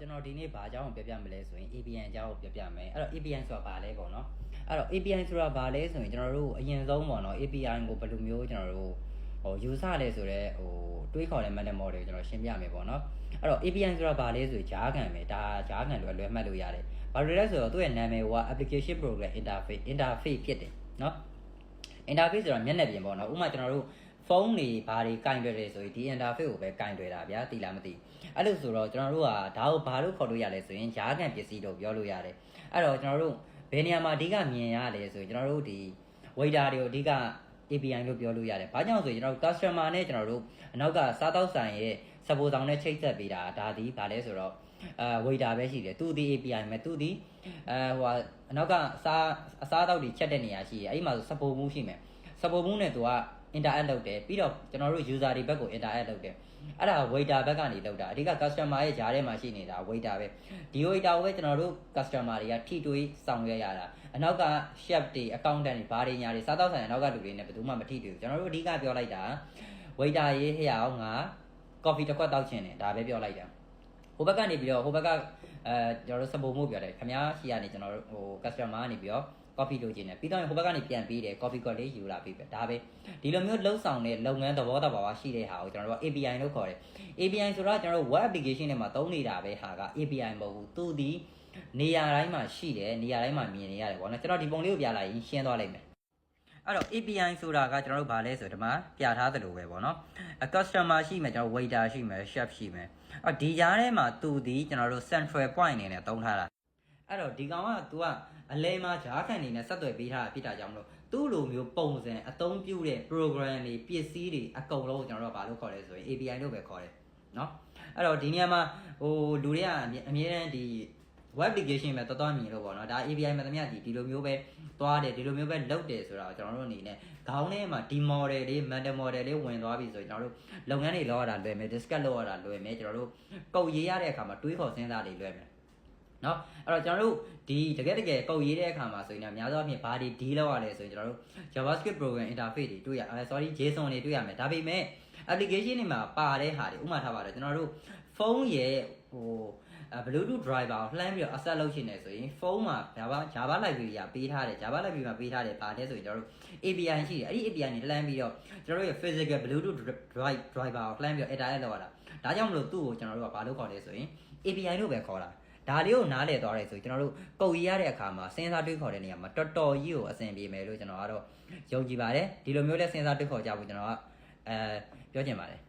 တော့ကျွန်တော်ဒီနေ့ဘာအကြောင်းကိုပြောပြမလဲဆိုရင် APN အကြောင်းကိုပြောပြမယ်အဲ့တော့ APN ဆိုတာဘာလဲပေါ့နော်အဲ့တော့ APN ဆိုတာဘာလဲဆိုရင်ကျွန်တော်တို့အရင်ဆုံးပေါ့နော် APN ကိုဘယ်လိုမျိုးကျွန်တော်တို့ဟိုယူဆလဲဆိုတော့ဟိုတွေးခေါ်တဲ့ meta model ကိုကျွန်တော်ရှင်းပြမယ်ပေါ့နော်အဲ့တော့ APN ဆိုတာဘာလဲဆိုရင်ဂျားခံပဲဒါဂျားခံလွယ်လွယ်မှတ်လို့ရတယ်ဘာလို့လဲဆိုတော့သူ့ရဲ့နာမည်က application program interface interface ဖြစ်တယ်နော် interface ဆိုတာမျက်နှာပြင်ပေါ့နော်ဥပမာကျွန်တော်တို့ ဖုန်းတွေဘာတွေကင်တွယ်တယ်ဆိုရင်ဒီ interface ကိုပဲကင်တွယ်တာဗျာသိလားမသိအဲ့လိုဆိုတော့ကျွန်တော်တို့ကဒါကိုဘာလို့ခေါ်လို့ရလဲဆိုရင်ဂျားကန်ပစ္စည်းလို့ပြောလို့ရတယ်အဲ့တော့ကျွန်တော်တို့ဘယ်နေရာမှာအဓိကမြင်ရလဲဆိုရင်ကျွန်တော်တို့ဒီ waiter တွေကိုအဓိက API လို့ပြောလို့ရတယ်။ဘာကြောင့်ဆိုရင်ကျွန်တော်တို့ customer နဲ့ကျွန်တော်တို့အနောက်ကစားတောက်ဆိုင်ရဲ့ support ဆောင်နဲ့ချိတ်ဆက်ပေးတာဒါဒီဗာလဲဆိုတော့အဲ waiter ပဲရှိတယ်။သူဒီ API မဲ့သူဒီအဲဟိုဟာအနောက်ကအစားအစားတောက်တွေချက်တဲ့နေရာရှိတယ်။အဲ့ဒီမှာ support မှုရှိမယ်။ support မှုနဲ့သူက interact လုပ်တယ်ပြီးတော့ကျွန်တော်တို့ user တွေဘက်ကို interact လုပ်တယ်အဲ့ဒါ waiter ဘက်ကနေလုပ်တာအဓိက customer ရဲ့ဂျားထဲမှာရှိနေတာ waiter ပဲဒီ waiter ကိုပဲကျွန်တော်တို့ customer တွေကထိတွေးဆောင်ရွက်ရတာအနောက်က chef တွေ accountant တွေဘာတွေညာတွေစားသောက်ဆိုင်အနောက်ကလူတွေနဲ့ဘယ်သူမှမထိတွေ့ဘူးကျွန်တော်တို့အဓိကပြောလိုက်တာ waiter ရေးဟဲ့အောင်ငါ coffee တစ်ခွက်တောက်ချင်တယ်ဒါပဲပြောလိုက်တာဟိုဘက်ကနေပြီးတော့ဟိုဘက်ကအဲကျွန်တော်တို့စပို့မှုပြောတယ်ခင်ဗျားရှိရနေကျွန်တော်တို့ဟို customer ကနေပြီးတော့ coffee လိုချင်တယ်ပြီးတော့ဟိုဘက်ကနေပြန်ပြီးတယ် coffee ကော်လေးယူလာပြီးပဲဒါပဲဒီလိုမျိုးလှုပ်ဆောင်တဲ့လုပ်ငန်းသဘောတဘာဝရှိတဲ့ဟာကိုကျွန်တော်တို့က API လို့ခေါ်တယ် API ဆိုတော့ကျွန်တော်တို့ web application တွေမှာသုံးနေတာပဲဟာက API မဟုတ်ဘူးသူဒီနေရာတိုင်းမှာရှိတယ်နေရာတိုင်းမှာမြင်နေရတယ်ပေါ့နော်ကျွန်တော်ဒီပုံလေးကိုပြလိုက်ရင်ရှင်းသွားလိမ့်မယ်အဲ့တော့ API ဆိုတာကကျွန်တော်တို့ဗာလဲဆိုဒီမှာပြထားသလိုပဲပေါ့နော်အ customer ရှိမယ်ကျွန်တော် waiter ရှိမယ် chef ရှိမယ်အော်ဒီကြားထဲမှာသူဒီကျွန်တော်တို့ central point အနေနဲ့သုံးထားတာ အဲ့တော့ဒီကောင်က तू ကအလဲမှာဂျားခံနေနဲ့ဆက်သွယ်ပေးထားတာဖြစ်တာကြောင့်မလို့သူ့လိုမျိုးပုံစံအသုံးပြုတဲ့ program တွေပစ္စည်းတွေအကုန်လုံးကိုကျွန်တော်တို့ကဘာလို့ခေါ်လဲဆိုရင် API လို့ပဲခေါ်တယ်နော်အဲ့တော့ဒီနေရာမှာဟိုလူတွေကအမြဲအမြဲတမ်းဒီ web application ပဲတော်တော်မြင်လို့ပေါ့နော်ဒါ API မှတမရဒီဒီလိုမျိုးပဲသွားတယ်ဒီလိုမျိုးပဲလုပ်တယ်ဆိုတာကိုကျွန်တော်တို့အနေနဲ့ခေါင်းထဲမှာဒီ model လေး meta model လေးဝင်သွားပြီဆိုရင်ကျွန်တော်တို့လုပ်ငန်းတွေလောက်ရတာလွယ်မယ် discuss လောက်ရတာလွယ်မယ်ကျွန်တော်တို့ကုတ်ရေးရတဲ့အခါမှာတွေးခေါ်စဉ်းစားတွေလွယ်မယ် နော်အဲ့တော့ကျွန်တော်တို့ဒီတကယ်တကယ်ကုတ်ရေးတဲ့အခါမှာဆိုရင်အများသောအားဖြင့်ဘာတွေဒီလောက်ရလဲဆိုရင်ကျွန်တော်တို့ JavaScript program interface တွေတွေ့ရအဲ sorry JSON တွေတွေ့ရမယ်ဒါပေမဲ့ application တွေမှာပါတဲ့ဟာတွေဥပမာထားပါတော့ကျွန်တော်တို့ဖုန်းရဲ့ဟို Bluetooth driver ကိုလှမ်းပြီးတော့ access လုပ်ချင်တယ်ဆိုရင်ဖုန်းမှာ Java Java library ကပေးထားတယ် Java library မှာပေးထားတယ်ဗာလဲဆိုရင်ကျွန်တော်တို့ API ရှိတယ်အဲ့ဒီ API နဲ့လှမ်းပြီးတော့ကျွန်တော်တို့ရဲ့ physical Bluetooth drive driver ကိုလှမ်းပြီးတော့ interact လုပ်ရတာဒါကြောင့်မလို့သူ့ကိုကျွန်တော်တို့ကဘာလို့ခေါ်လဲဆိုရင် API လို့ပဲခေါ်တာ ဒါလေးကိုနားလည်သွားတယ်ဆိုကျွန်တော်တို့ကုတ်ရရတဲ့အခါမှာစဉ်းစားတွေးခေါ်တဲ့နေရာမှာတော်တော်ကြီးကိုအဆင်ပြေမယ်လို့ကျွန်တော်ကတော့ယုံကြည်ပါတယ်ဒီလိုမျိုးလဲစဉ်းစားတွေးခေါ်ကြဖို့ကျွန်တော်ကအဲပြောချင်ပါတယ်